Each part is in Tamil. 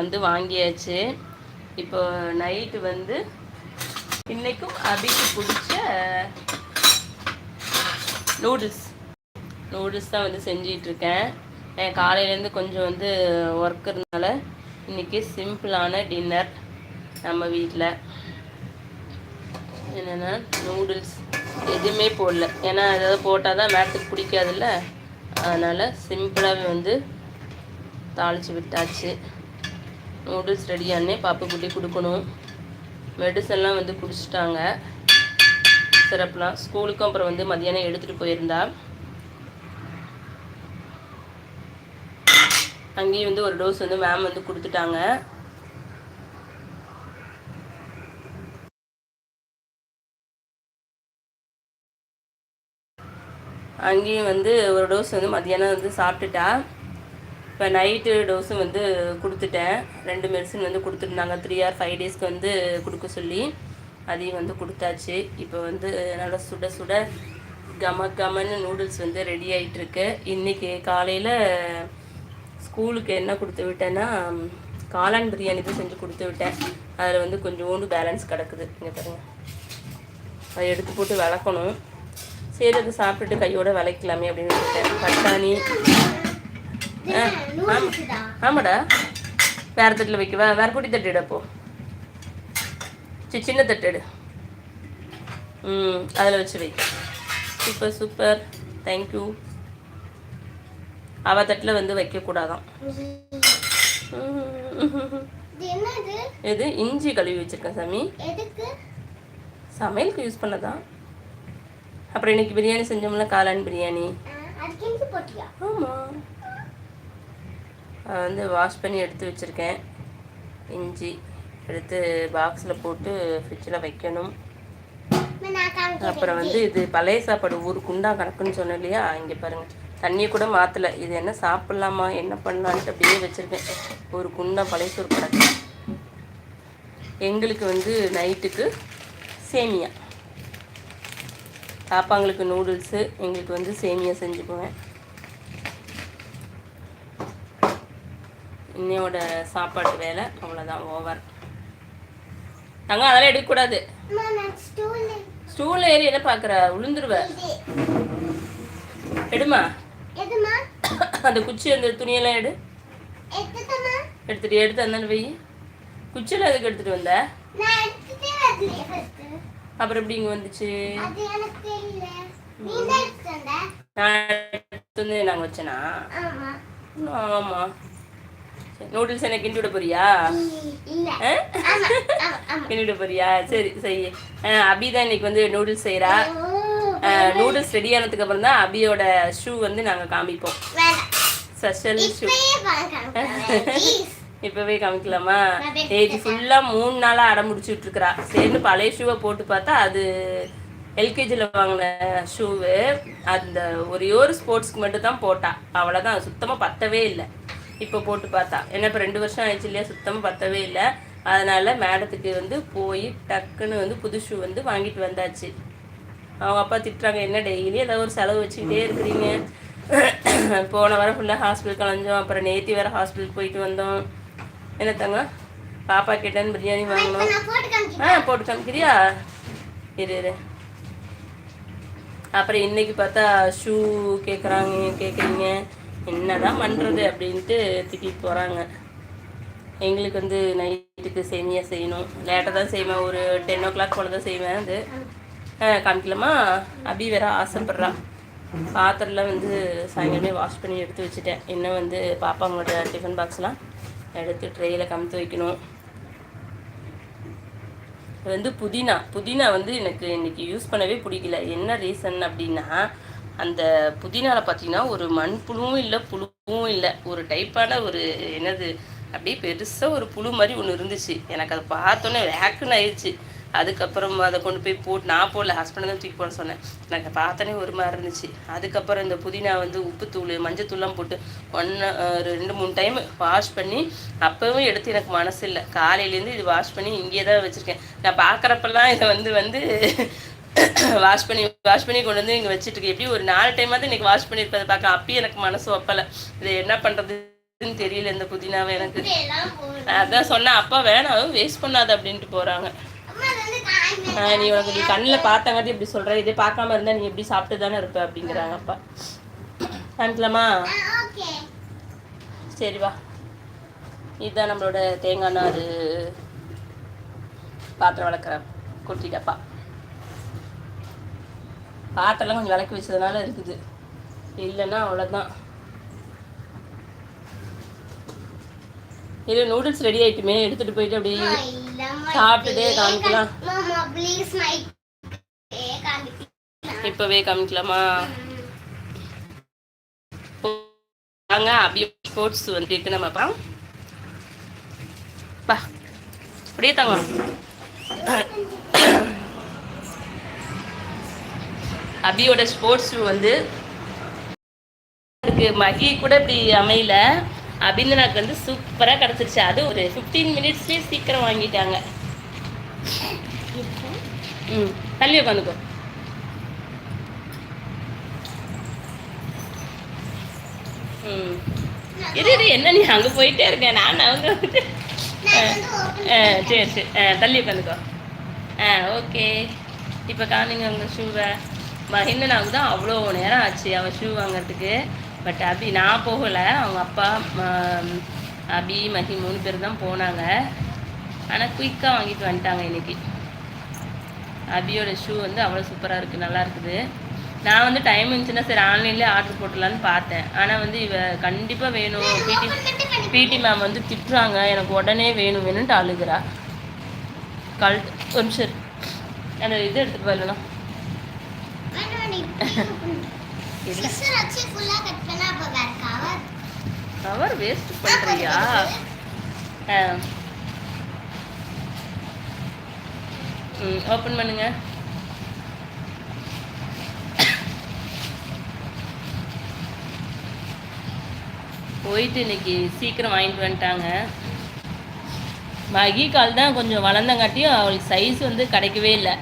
வந்து வாங்கியாச்சு. இப்போ நைட்டு வந்து இன்னைக்கும் அபிக்கு பிடிச்ச நூடுல்ஸ் நூடுல்ஸ் தான் வந்து செஞ்சிட்டு இருக்கேன் என் காலையிலேருந்து கொஞ்சம் வந்து ஒர்க் இருந்தனால இன்னைக்கு சிம்பிளான டின்னர் நம்ம வீட்டில் என்னென்னா நூடுல்ஸ் எதுவுமே போடல. ஏன்னா ஏதாவது போட்டால் தான் மேட்டுக்கு பிடிக்காதுல்ல. அதனால் சிம்பிளாகவே வந்து தாளித்து விட்டாச்சு. நூடுல்ஸ் ரெடியானே பாப்பு குட்டி கொடுக்கணும். மெடிசன்லாம் வந்து குடிச்சிட்டாங்க. சிறப்புலாம். ஸ்கூலுக்கும் அப்புறம் வந்து மதியானம் எடுத்துகிட்டு போயிருந்தா. அங்கேயும் வந்து ஒரு டோஸ் வந்து மேம் வந்து கொடுத்துட்டாங்க. அங்கேயும் வந்து ஒரு டோஸ் வந்து மத்தியானம் வந்து சாப்பிட்டுட்டா. இப்போ நைட்டு டோஸும் வந்து கொடுத்துட்டேன். ரெண்டு மெடிசன் வந்து கொடுத்துருந்தாங்க. த்ரீ ஆர் ஃபைவ் டேஸ்க்கு வந்து கொடுக்க சொல்லி அதையும் வந்து கொடுத்தாச்சு. இப்போ வந்து நல்லா சுட சுட கம கமன்னு நூடுல்ஸ் வந்து ரெடி ஆகிட்டுருக்கு இன்றைக்கி காலையில் ஸ்கூலுக்கு என்ன கொடுத்து விட்டேன்னா காளான் பிரியாணி தான் செஞ்சு கொடுத்து விட்டேன். அதில் வந்து கொஞ்சோண்டு பேலன்ஸ் கிடக்குது. இங்கே பாருங்க. அதை எடுத்து போட்டு விளக்கணும் சரி அதை சாப்பிட்டுட்டு கையோடு விளக்கலாமே அப்படின்னு விட்டேன் பட்டாணி ஆமாடா. வேற தட்டில் வைக்கவா? வேற குட்டி தட்டு எடு அப்போ. சி சின்ன தட்டு எடு. ம் அதில் வச்சு வை. Super super. தேங்க்யூ அவ தட்டில் வந்து வைக்கக்கூடாதான் இது இஞ்சி கழுவி வச்சிருக்கேன் சாமி. சமையலுக்கு யூஸ் பண்ணதான் அப்புறம் இன்னைக்கு பிரியாணி செஞ்சோம்ல காளான் பிரியாணி. ஆமாம் வந்து வாஷ் பண்ணி எடுத்து வச்சுருக்கேன். இஞ்சி எடுத்து பாக்ஸில் போட்டு ஃப்ரிட்ஜில் வைக்கணும். அப்புறம் வந்து இது பழைய சாப்பாடு ஊர் குண்டா கணக்குன்னு சொன்னேன் இல்லையா? இங்கே பாருங்கள் தண்ணியை கூட மாற்றலை இது என்ன சாப்பிட்லாமா என்ன பண்ணலான்ட்டு அப்படியே வச்சுருக்கேன். ஒரு குண்டா பழைய சோறு கிடக்கு எங்களுக்கு வந்து நைட்டுக்கு சேமியா. பாப்பாங்களுக்கு நூடுல்ஸு எங்களுக்கு வந்து சேமியா செஞ்சுக்குவேன் இன்னையோட சாப்பாட்டு வேலை அவ்வளோதான் ஓவர் தங்க அதெல்லாம் எடுக்கக்கூடாது. ஸ்டூல் ஏறி என்ன பார்க்குற? விழுந்துருவ இது. எடுமா? அந்த குச்சி அந்த துணியெல்லாம் எடு. எடுத்துட்டு எடுத்து அந்த வை. குச்சியில் எதுக்கு எடுத்துட்டு வந்த? அப்புறம் எப்படி இங்கே வந்துச்சு? நான் வந்து நாங்கள் வச்சேனா? ஆமா. ஆமாம் நூடுல்ஸ் என்ன கிண்டி விட போறியா? கிண்டி விட போறியா? சரி சரி. அபி தான் இன்னைக்கு வந்து நூடுல்ஸ் செய்கிறா ஓ நூடுல்ஸ் ரெடி ஆனதுக்கு அப்புறம் தான் அபியோட ஷூ வந்து நாங்கள் காமிப்போம். ஸ்பெஷல் ஷூ இப்பவே காமிக்கலாமா. ஏஜ் ஃபுல்லா மூணு நாளா அடம் முடிச்சுட்டு இருக்கிறா. சரின்னு பழைய ஷூவை போட்டு பார்த்தா அது எல்கேஜியில் வாங்கின ஷூவு அந்த ஒரே ஒரு ஸ்போர்ட்ஸ்க்கு மட்டும் தான் போட்டா. அவ்வளோதான் சுத்தமாக பத்தவே இல்லை. இப்போ போட்டு பார்த்தா. ஏன்னா இப்போ ரெண்டு வருஷம் ஆயிடுச்சு இல்லையா? சுத்தமாக பத்தவே இல்லை. அதனால மேடத்துக்கு வந்து போய் டக்குன்னு வந்து புது ஷூ வந்து வாங்கிட்டு வந்தாச்சு. அவங்க அப்பா திட்டுறாங்க என்ன டெய்லி ஏதாவது ஒரு செலவு வச்சுக்கிட்டே இருக்கிறீங்க? போன வாரம் ஃபுல்லாக ஹாஸ்பிட்டல் கலைஞ்சோம். அப்புறம் நேத்தி வேறு ஹாஸ்பிட்டல் போயிட்டு வந்தோம். என்னத்தங்க பாப்பா கேட்டேன்னு பிரியாணி வாங்கினோம். ஆ போட்டு காமிக்கிறியா இரு இரு. அப்புறம் இன்னைக்கு பார்த்தா ஷூ கேட்குறாங்க கேட்குறீங்க என்னதான் பண்ணுறது அப்படின்ட்டு திட்டிட்டு போகிறாங்க எங்களுக்கு வந்து நைட்டுக்கு சேமியா செய்யணும். லேட்டாக தான் செய்வேன். ஒரு டென் ஓ கிளாக் போல தான் செய்வேன் அது. காமிக்கலாமா அபி வேற ஆசைப்பட்றான் பாத்திரம்லாம் வந்து சாயங்காலமே வாஷ் பண்ணி எடுத்து வச்சுட்டேன். இன்னும் வந்து பாப்பாங்களோட டிஃபன் பாக்ஸ்லாம் எடுத்து ட்ரெயில் கமுத்து வைக்கணும். வந்து புதினா. புதினா வந்து எனக்கு இன்னைக்கு யூஸ் பண்ணவே பிடிக்கல. என்ன ரீசன் அப்படின்னா அந்த புதினால பார்த்தீங்கன்னா ஒரு மண்புழுவும் இல்லை புழுவும் இல்லை. ஒரு டைப்பான ஒரு என்னது அப்படியே பெருசாக ஒரு புழு மாதிரி ஒன்று இருந்துச்சு. எனக்கு அதை பார்த்தோன்னே வேக்குன்னு ஆயிடுச்சு அதுக்கப்புறம் அதை கொண்டு போய் போட்டு நான் போடல ஹஸ்பண்ட் தான் தூக்கி போட சொன்னேன். எனக்கு பார்த்தோன்னே ஒரு மாதிரி இருந்துச்சு. அதுக்கப்புறம் இந்த புதினா வந்து உப்புத்தூள் மஞ்சத்தூள்லாம் போட்டு ஒன்று ரெண்டு மூணு டைம் வாஷ் பண்ணி அப்போவும் எடுத்து எனக்கு மனசு இல்லை. காலையிலேருந்து இது வாஷ் பண்ணி இங்கேயே தான் வச்சுருக்கேன். நான் பார்க்குறப்பெல்லாம் இதை வந்து வந்து வாஷ் பண்ணி வாஷ் பண்ணி கொண்டு வந்து இங்கே வச்சுட்டு எப்படி ஒரு நாலு டைமாவது இன்னைக்கு வாஷ் பண்ணியிருப்பதை பார்க்க அப்பயும் எனக்கு மனசு ஒப்பலை. இது என்ன பண்ணுறதுன்னு தெரியல இந்த புதினாவை எனக்கு. அதான் சொன்னேன் அப்பா வேணாம் வேஸ்ட் பண்ணாத அப்படின்ட்டு போகிறாங்க நீ உனக்கு நீ கண்ணில் பார்த்தாங்காட்டி இப்படி சொல்கிற இதே பார்க்காம இருந்தால் நீ எப்படி சாப்பிட்டு தானே இருப்ப அப்படிங்கிறாங்க அப்பா. காமிக்கலாமா சரி வா. இதுதான் நம்மளோட தேங்காய் நார் பாத்திரம் வளர்க்குற குட்டி டப்பா பாத்திரம்லாம் கொஞ்சம் விளக்கி வச்சதுனால இருக்குது. இல்லைன்னா அவ்வளோதான் இது நூடுல்ஸ் ரெடி ஆயிட்டுமே எடுத்துட்டு போயிட்டு அப்படியே சாப்பிட்டுட்டே காமிக்கலாம். இப்போவே காமிக்கலாமா? வாங்க அப்படியே ஸ்போர்ட்ஸ் வந்து இருக்கு நம்ம பா அப்படியே தாங்க அபியோட ஸ்போர்ட்ஸ் ஷூ வந்து இருக்கு. மகி கூட இப்படி அமையல. அபிந்தனாக்கு வந்து சூப்பராக கிடச்சிருச்சு. அது ஒரு ஃபிஃப்டீன் மினிட்ஸ்லேயே சீக்கிரம் வாங்கிட்டாங்க. ம் தள்ளி உட்காந்துக்கோ ம். இது இது என்ன நீ அங்கே போயிட்டே இருக்கேன் நான் அவங்க வந்து ஆ சரி சரி ஆ தள்ளி உட்காந்துக்கோ ஆ ஓகே இப்போ காமிங்க உங்கள் ஷூவை மகிந்தனாவுக்கு தான் அவ்வளோ நேரம் ஆச்சு. அவன் ஷூ வாங்குறதுக்கு. பட் அபி நான் போகலை. அவங்க அப்பா அபி மஹி மூணு பேர் தான் போனாங்க. ஆனால் குயிக்காக வாங்கிட்டு வந்துட்டாங்க இன்றைக்கி அபியோட ஷூ வந்து அவ்வளோ சூப்பராக இருக்குது நல்லா இருக்குது. நான் வந்து டைம் இருந்துச்சுன்னா சரி ஆன்லைன்லேயே ஆர்டர் போட்டுடலான்னு பார்த்தேன். ஆனால் வந்து இவ கண்டிப்பாக வேணும். பிடி பிடி மேம் வந்து திட்டுறாங்க. எனக்கு உடனே வேணும் வேணும்ட்டு அழுகிறா. கல் ஒரு நிமிஷம் அந்த இது எடுத்துகிட்டு போயிடலாம். கவர் வேஸ்ட் பண்ணுறியா ஆ ம் ஓப்பன் பண்ணுங்க. போயிட்டு இன்னைக்கு சீக்கிரம் வாங்கிட்டு வந்துட்டாங்க. மகி கால் தான் கொஞ்சம் வளர்ந்தங்காட்டியும் அவளுக்கு சைஸ் வந்து கிடைக்கவே இல்லை.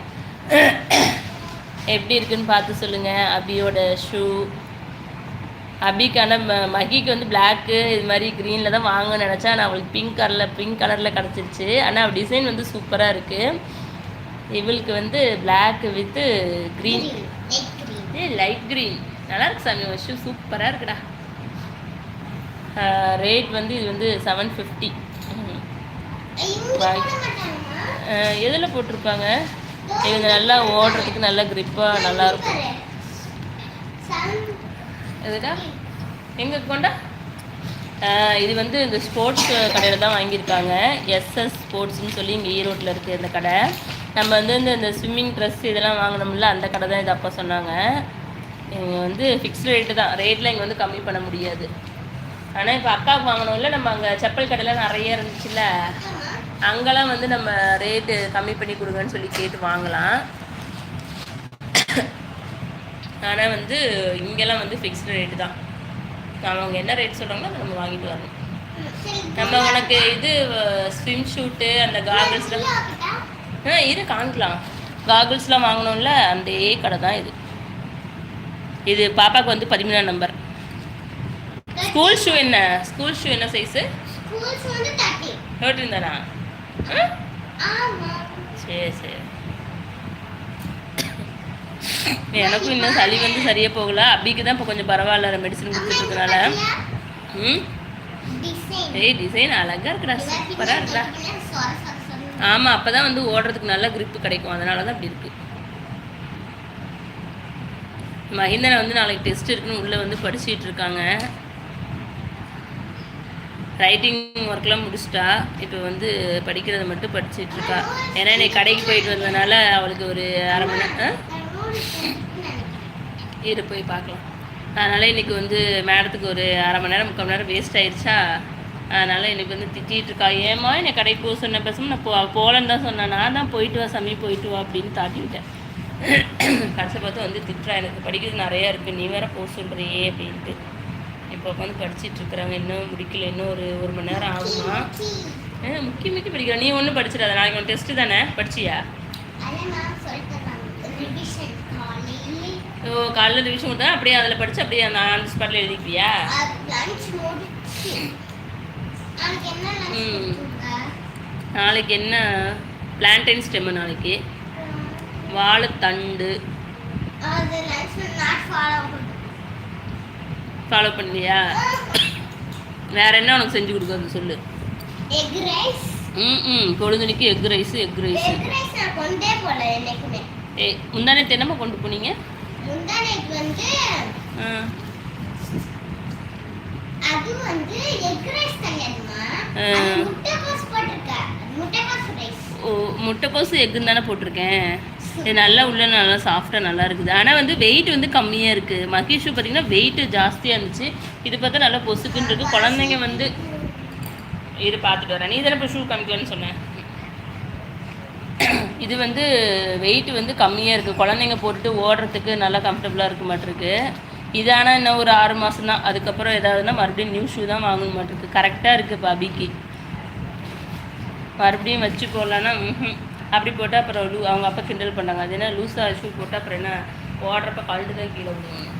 எப்படி இருக்குன்னு பார்த்து சொல்லுங்க. அபியோட ஷூ அபிக்கான ம- மகிக்கு வந்து பிளாக்கு இது மாதிரி க்ரீனில் தான் வாங்க நினச்சா ஆனால் அவளுக்கு பிங்க் கலரில் பிங்க் கலரில் கிடச்சிருச்சு. ஆனால் அவள் டிசைன் வந்து சூப்பராக இருக்குது இவளுக்கு வந்து black with green light green நல்லா இருக்கு சாமி ஷூ சூப்பராக இருக்குடா. ரேட் வந்து இது வந்து செவன் ஃபிஃப்டி. எதில் போட்டிருப்பாங்க? இவங்க நல்லா ஓடுறதுக்கு நல்லா க்ரிப்பாக நல்லா இருக்கும். பாரு. எங்கே கொண்டா? இது வந்து இந்த ஸ்போர்ட்ஸ் கடையில் தான் வாங்கியிருக்காங்க. எஸ்எஸ் ஸ்போர்ட்ஸ்னு சொல்லி இங்கே ஈரோட்டில் இருக்குது இந்த கடை. நம்ம வந்து இந்த இந்த ஸ்விம்மிங் ட்ரெஸ் இதெல்லாம் வாங்கினோம்ல அந்த கடை தான் இது அப்போ சொன்னாங்க. இங்கே வந்து ஃபிக்ஸ்டு ரேட்டு தான். ரேட்டில் இங்கே வந்து கம்மி பண்ண முடியாது. ஆனால் இப்போ அக்காவுக்கு வாங்கினோம்ல நம்ம அங்கே செப்பல் கடையில் நிறைய இருந்துச்சுல்ல. அங்கெல்லாம் வந்து நம்ம ரேட்டு கம்மி பண்ணி கொடுங்கன்னு சொல்லி கேட்டு வாங்கலாம். ஆனால் வந்து இங்கெல்லாம் வந்து ஃபிக்ஸ்டு ரேட்டு தான். அவங்க என்ன ரேட் சொல்கிறாங்களோ அதை நம்ம வாங்கிட்டு வரணும். நம்ம உனக்கு இது ஸ்விம் ஷூட்டு அந்த காகிள்ஸ்லாம் full ஆ இரு காமிக்கலாம். காகிள்ஸ்லாம் வாங்கினோம்ல அந்த கடை தான் இது. இது பாப்பாவுக்கு வந்து பதிமூணாம் நம்பர் ஸ்கூல் ஷூ என்ன? ஸ்கூல் ஷூ என்ன சைஸு Schools வந்து 30. தேர்ட்டின் தானா. சரி சரி. எனக்கும் இன்னும் சளி வந்து சரியாக போகல. அபிக்கு தான் இப்போ கொஞ்சம் பரவாயில்ல மெடிசன் கொடுத்துருக்கனால ம்? ஏய் டிசைன் அழகா இருக்குடா சூப்பராக இருக்குடா. ஆமாம் அப்போ தான் வந்து ஓடுறதுக்கு நல்ல கிரிப்பு கிடைக்கும். அதனால தான் அப்படி இருக்கு. மஹிந்தனை வந்து நாளைக்கு டெஸ்ட் இருக்குன்னு உள்ளே வந்து படிச்சுட்டு இருக்காங்க ரைட்டிங் ஒர்க்லாம் முடிச்சிட்டா இப்போ வந்து படிக்கிறத மட்டும் படிச்சிட்டு இருக்கா. ஏன்னா இன்னைக்கு கடைக்கு போயிட்டு வந்ததுனால அவளுக்கு ஒரு அரை மணி நேரம் இரு போய் பார்க்கலாம். அதனால் இன்னைக்கு வந்து மேடத்துக்கு ஒரு அரை மணி நேரம் முக்கால் மணி நேரம் வேஸ்ட் ஆயிடுச்சா அதனால் இன்னைக்கு வந்து திட்டிகிட்டு இருக்கா. ஏம்மா என்னை கடைக்கு போக சொன்ன பேசாமல் நான் போ போகலன்னு தான் சொன்னேன் நான் தான் போயிட்டு வா சாமி போயிட்டு வா அப்படின்னு தாட்டி விட்டேன் கடைசி பார்த்து வந்து திட்டுறா எனக்கு படிக்கிறது நிறையா இருக்குது நீ வேற போக சொல்கிறியே அப்படின்ட்டு. இப்போ உட்காந்து படிச்சிட்டு இருக்கிறாங்க இன்னும் முடிக்கல. இன்னும் ஒரு ஒரு மணி நேரம் ஆகுமா? கீ. ஏ முக்கி முக்கி படிக்கிறா. நீ ஒன்றும் படிச்சிடாத. நாளைக்கு உன் டெஸ்ட்டு தானே? படிச்சியா? காலையிலே ஓ காலைல ரிவிஷன் கொடுத்தா அப்படியே அதில் படித்து அப்படியே அந்த ஆன் ஸ்பாட்டில் எழுதிப்பியா? நாளைக்கு என்ன? பிளான்டைன் ஸ்டெம்மு நாளைக்கு. வாழைத்தண்டு அது lunch not follow பண்ணு. ஃபாலோ பண்ணலையா வேற என்ன உனக்கு செஞ்சு கொடுக்குறது சொல்லு. ம் ம் பொழுதுனிக்கு எக் ரைஸ் எக் ரைஸ் கொண்டே போல என்னைக்குமே. ஏ முந்தானே என்னம்மா கொண்டு போனீங்க முந்தா night வந்து ஆ அது வந்து egg rice கிடையாதும்மா. ஆ. அது முட்டைக்கோஸ் போட்டிருக்க. அது முட்டைக்கோஸ் rice. ஓ முட்டைக்கோசு எக்குன்னு தானே போட்டிருக்கேன் இது நல்லா உள்ள நல்லா சாஃப்டாக நல்லா இருக்குது. ஆனால் வந்து வெயிட் வந்து கம்மியாக இருக்குது மகிஷு பார்த்தீங்கன்னா வெயிட்டு ஜாஸ்தியாக இருந்துச்சு. இது பார்த்தா நல்லா பொசுக்குன்னு குழந்தைங்க வந்து இது பார்த்துட்டு வரேன் நீ தானே இப்போ ஷூ காமிக்கலன்னு சொன்னேன் இது வந்து வெயிட் வந்து கம்மியாக இருக்குது குழந்தைங்க போட்டுட்டு ஓடுறதுக்கு நல்லா கம்ஃபர்டபுளாக இருக்க மாட்டிருக்கு. இது ஆனால் இன்னும் ஒரு ஆறு மாதம் தான். அதுக்கப்புறம் ஏதாவதுன்னா மறுபடியும் நியூ ஷூ தான் வாங்க மாட்டிருக்கு. கரெக்டாக இருக்குது பாபிக்கு. மறுபடியும் வச்சு போடலான்னா அப்படி போட்டால் அப்புறம் லூ அவங்க அப்பா கிண்டல் பண்ணாங்க. அது என்ன லூஸாக ஷூ போட்டால் அப்புறம் என்ன? ஓடுறப்ப கழுத்து தான் கீழே விடுவாங்க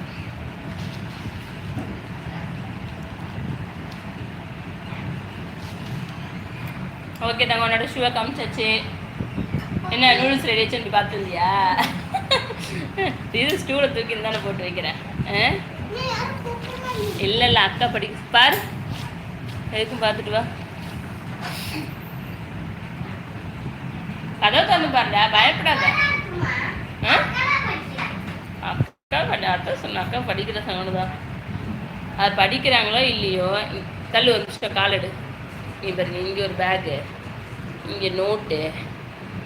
ஓகே தாங்க உன்னோட ஷூவை காமிச்சாச்சு. என்ன நூடுல்ஸ் ரெடி ஆச்சு பார்த்துருந்தியா? இது ஸ்டூலை தூக்கி தானே போட்டு வைக்கிறேன் ஆ? இல்லை இல்லை அக்கா படி பார். எதுக்கும் பார்த்துட்டு வா. கதவை திறந்து பாருடா பயப்படாத. ஆ? அக்கா படி சொன்ன அக்கா படிக்கிற சங்கடம் தான். அது படிக்கிறாங்களோ இல்லையோ தள்ளு ஒரு நிமிஷம் கால் எடு. நீ பாருங்க இங்கே ஒரு பேகு இங்கே நோட்டு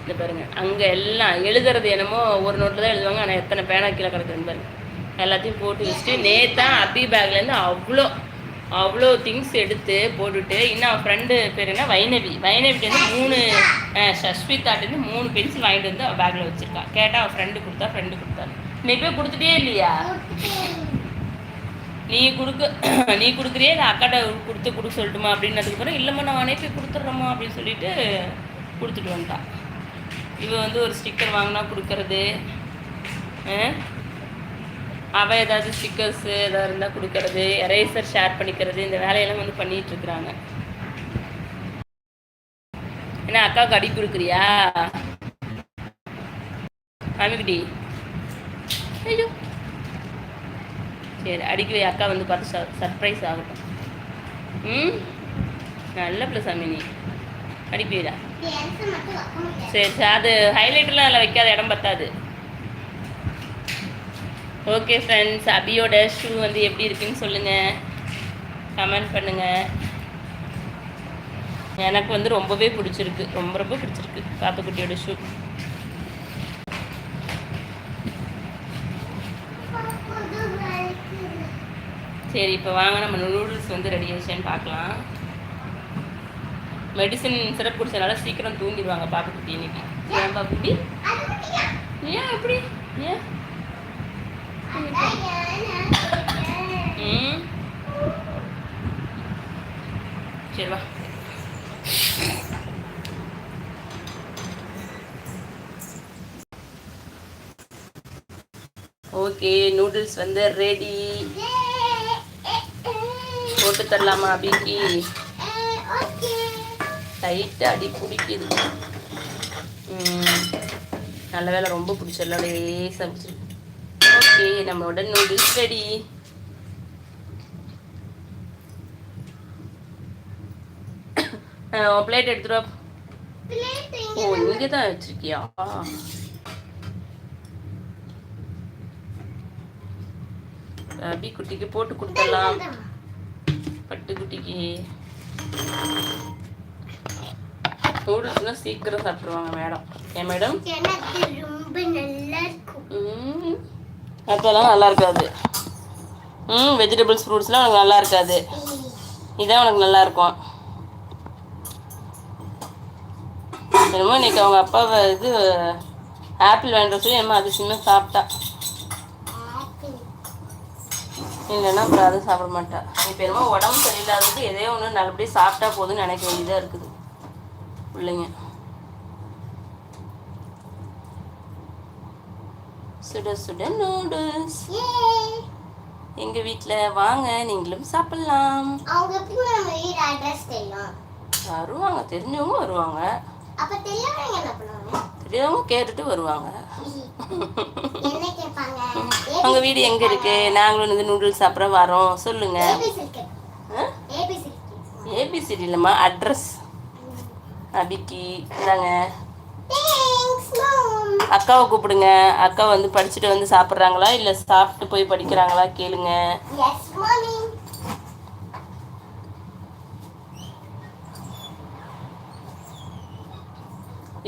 இந்த பாருங்க. அங்கே எல்லாம் எழுதுறது என்னமோ ஒரு நோட்டில் தான் எழுதுவாங்க ஆனால் எத்தனை பேனா கீழே கிடக்குதுன்னு பாருங்க. எல்லாத்தையும் போட்டு வச்சுட்டு நேத்தான் அபி பேக்லேருந்து அவ்வளோ அவ்வளோ திங்ஸ் எடுத்து போட்டுட்டு இன்னும் அவன் ஃப்ரெண்டு பேர் என்ன? வைணவி. வைணவிட்டேருந்து மூணு சஸ்விதாட்டேருந்து மூணு பென்சில் வாங்கிட்டு வந்து அவள் பேக்கில் வச்சுருக்கான் கேட்டால் அவள் ஃப்ரெண்டு கொடுத்தா ஃப்ரெண்டு கொடுத்தா நீ போய் கொடுத்துட்டே இல்லையா? நீ கொடுக்க நீ கொடுக்குறியே? இல்லை அக்காட்ட கொடுத்து கொடுக்க சொல்லட்டுமா அப்படின்னதுக்கு அப்புறம் இல்லைம்மா நான் நானே போய் கொடுத்துட்றேம்மா அப்படின்னு சொல்லிட்டு கொடுத்துட்டு வந்துட்டான். இவன் வந்து ஒரு ஸ்டிக்கர் வாங்கினா கொடுக்கறது அவள் ஏதாவது ஸ்டிக்கர்ஸு ஏதாவது இருந்தால் கொடுக்கறது எரேசர் ஷேர் பண்ணிக்கிறது இந்த வேலையெல்லாம் வந்து பண்ணிட்டு இருக்கிறாங்க. என்ன அக்காவுக்கு அடி கொடுக்குறியா? அமிக்குடி ஐயோ. சரி அடிக்க வை அக்கா வந்து பார்த்து சர்ப்ரைஸ் ஆகட்டும். ம்? நல்ல பிள்ளை சாமி நீ. முடியாது. சரி சரி அது ஹைலைட்டெலாம் அதில் வைக்காத இடம் பத்தாது. ஓகே ஃப்ரெண்ட்ஸ் அபியோட ஷூ வந்து எப்படி இருக்குன்னு சொல்லுங்கள் கமெண்ட் பண்ணுங்கள் எனக்கு வந்து ரொம்பவே பிடிச்சிருக்கு. ரொம்ப ரொம்ப பிடிச்சிருக்கு பாப்பக்குட்டியோட ஷூ சரி இப்போ வாங்க நம்ம நூடுல்ஸ் வந்து ரெடி ஆயிடுச்சேன்னு பார்க்கலாம். மெடிசன் சிரப் குடிச்சனால சீக்கிரம் தூங்கிடுவாங்க பாப்பக்குட்டி இன்னைக்கு. ஏன் பாப்பக்குட்டி? ஏன்? ஏன் அப்படி ஏன் அதான் ஏன் நான் கேட்டேன். ம் சரி வா. ஓகே நூடுல்ஸ் வந்து ரெடி போட்டு தரலாமா அபிக்கு? டைட்டு அடி பிடிக்குது. நல்ல வேலை ரொம்ப பிடிச்சிடல லேசாக பிடிச்சிருக்கு ஓகே நம்மளோட நூடுல்ஸ் ரெடி பிளேட் எடுத்துட்டு வா. Plate ஓ இங்க தான் வச்சிருக்கியா? அபி குட்டிக்கு போட்டு கொடுத்துடலாம். பட்டு குட்டிக்கு. நூடுல்ஸ்லாம் சீக்கிரம் சாப்பிட்ருவாங்க மேடம். ஏன் மேடம்? ரொம்ப நல்லா இருக்கும். மற்றெல்லாம் நல்லா இருக்காது. ம் வெஜிடபிள்ஸ் ஃப்ரூட்ஸ்லாம் உனக்கு நல்லா இருக்காது. இதான் உனக்கு நல்லா இருக்கும். என்னமோ இன்னைக்கு அவங்க அப்பாவை இது ஆப்பிள் வாங்கிட்டு சொல்லி என்னமோ அதிசயமாக சாப்பிட்டா. இல்லைன்னா அப்புறம் அதை சாப்பிட மாட்டா. இப்போ என்னமோ உடம்பு சரியில்லாதது எதே ஒன்று நல்லபடியாக சாப்பிட்டா போதும்னு நினைக்க வேண்டியதாக இருக்குது. பிள்ளைங்க. சுட சுட நூடுல்ஸ் ஏய் எங்கள் வீட்டில் வாங்க நீங்களும் சாப்பிட்லாம். அவங்க எப்படி நம்ம வீடு அட்ரஸ் தெரியும். வருவாங்க தெரிஞ்சவங்க வருவாங்க. அப்ப தெரியாதவங்க என்ன பண்ணுவாங்க? தெரியாதவங்க கேட்டுட்டு வருவாங்க. என்ன கேட்பாங்க? உங்கள் வீடு எங்கே இருக்குது நாங்களும் வந்து நூடுல்ஸ் சாப்பிட்ற வரோம். இருக்கு. ஏபிசி ஏபிசிடி இல்லைம்மா அட்ரஸ் அபிக்கி இந்தாங்க. அக்காவை கூப்பிடுங்க. அக்கா வந்து படிச்சுட்டு வந்து சாப்பிட்றாங்களா? இல்லை சாப்பிட்டு போய் படிக்கிறாங்களா? கேளுங்க.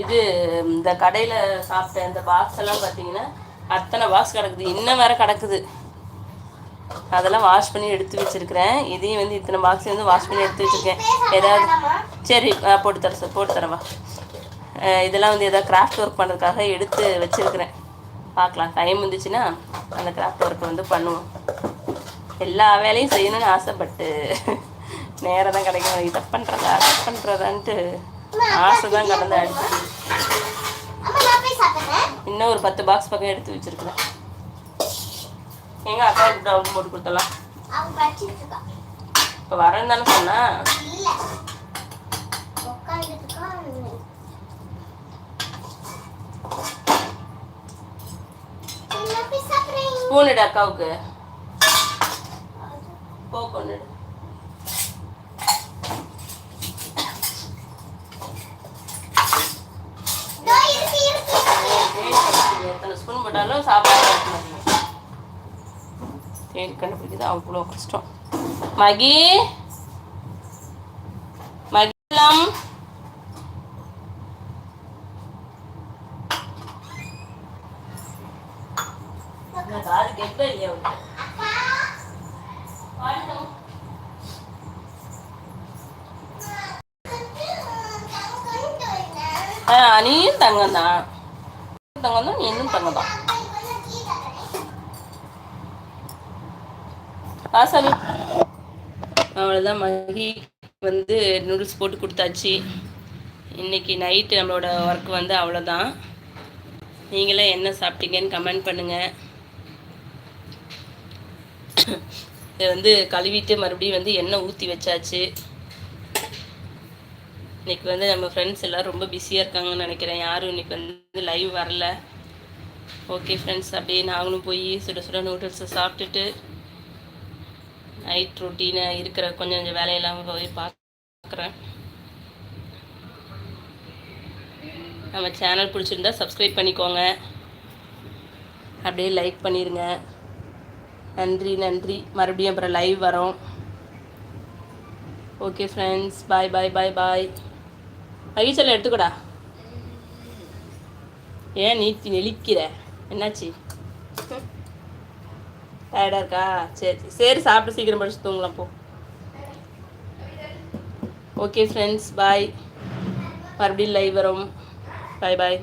இது இந்த கடையில் சாப்பிட்ட இந்த பாக்ஸ் எல்லாம் பார்த்தீங்கன்னா அத்தனை பாக்ஸ் கிடக்குது. இன்னும் வேற கிடக்குது. அதெல்லாம் வாஷ் பண்ணி எடுத்து வச்சிருக்கிறேன். இதையும் வந்து இத்தனை பாக்ஸ் வந்து வாஷ் பண்ணி எடுத்து வச்சிருக்கேன். ஏதாவது சரி போட்டு தர போட்டு தரவா இதெல்லாம் வந்து ஏதாவது கிராஃப்ட் ஒர்க் பண்ணுறதுக்காக எடுத்து வச்சிருக்கிறேன். பார்க்கலாம் டைம் இருந்துச்சுன்னா அந்த கிராஃப்ட் ஒர்க் வந்து பண்ணுவோம். எல்லா வேலையும் செய்யணும்னு ஆசைப்பட்டு நேரம் தான் கிடைக்கும். இதை பண்ணுறதா அதை பண்ணுறதான்ட்டு ஆசை தான் கடந்து அடிச்சு இன்னும் ஒரு பத்து பாக்ஸ் பக்கம் எடுத்து வச்சிருக்கிறேன். எங்க அக்கா அவங்க போட்டு கொடுத்தலாம். இப்போ வரேன்னு தானே சொன்னா இல்ல உட்காந்துட்டு இருக்கா நான் போய் சாப்பிடுறேன் ஸ்பூன் எடு அக்காவுக்கு போ கொண்டு எடு. இதோ இருக்கு இருக்கு இருக்கு. தேன் கண்டுபிடிக்குது. எத்தனை ஸ்பூன் போட்டாலும் சாப்பாடு சாப்பிட தேன் கண்டுபிடிக்குது அவ்வளோ கஷ்டம் மகி மகிழம் காது கேட்கல இல்லையா உனக்கு? ஆ தங்கம் தான் தங்கம் தான் இன்னும் தங்கம் தான் வாசல் அவ்வளோதான் மகி வந்து நூடுல்ஸ் போட்டு கொடுத்தாச்சு. இன்னைக்கு நைட்டு நம்மளோட ஒர்க் வந்து அவ்வளோதான் நீங்களே என்ன சாப்பிட்டீங்கன்னு கமெண்ட் பண்ணுங்கள் இதை வந்து கழுவிட்டு மறுபடியும் வந்து எண்ணெய் ஊற்றி வச்சாச்சு. இன்னைக்கு வந்து நம்ம ஃப்ரெண்ட்ஸ் எல்லோரும் ரொம்ப பிஸியாக இருக்காங்கன்னு நினைக்கிறேன். யாரும் இன்னைக்கு வந்து லைவ் வரல. ஓகே ஃப்ரெண்ட்ஸ் அப்படியே நாங்களும் போய் சுட சுட நூடுல்ஸை சாப்பிட்டுட்டு நைட் ரொட்டீனை இருக்கிற கொஞ்சம் கொஞ்சம் வேலையெல்லாம் போய் பார்க்குறேன் நம்ம சேனல் பிடிச்சிருந்தா சப்ஸ்கிரைப் பண்ணிக்கோங்க. அப்படியே லைக் பண்ணிடுங்க நன்றி நன்றி. மறுபடியும் அப்புறம் லைவ் வரோம். Okay friends bye bye bye bye மகிழ்ச்சல எடுத்துக்கடா. ஏன் நீ நெளிக்கிற? என்னாச்சு? டயர்டாக இருக்கா? சரி சரி. சாப்பிட்டு சீக்கிரம் படிச்சு தூங்கலாம் போ. ஓகே ஃப்ரெண்ட்ஸ் பாய் மறுபடியும் லைவ் வரும். பாய் பாய்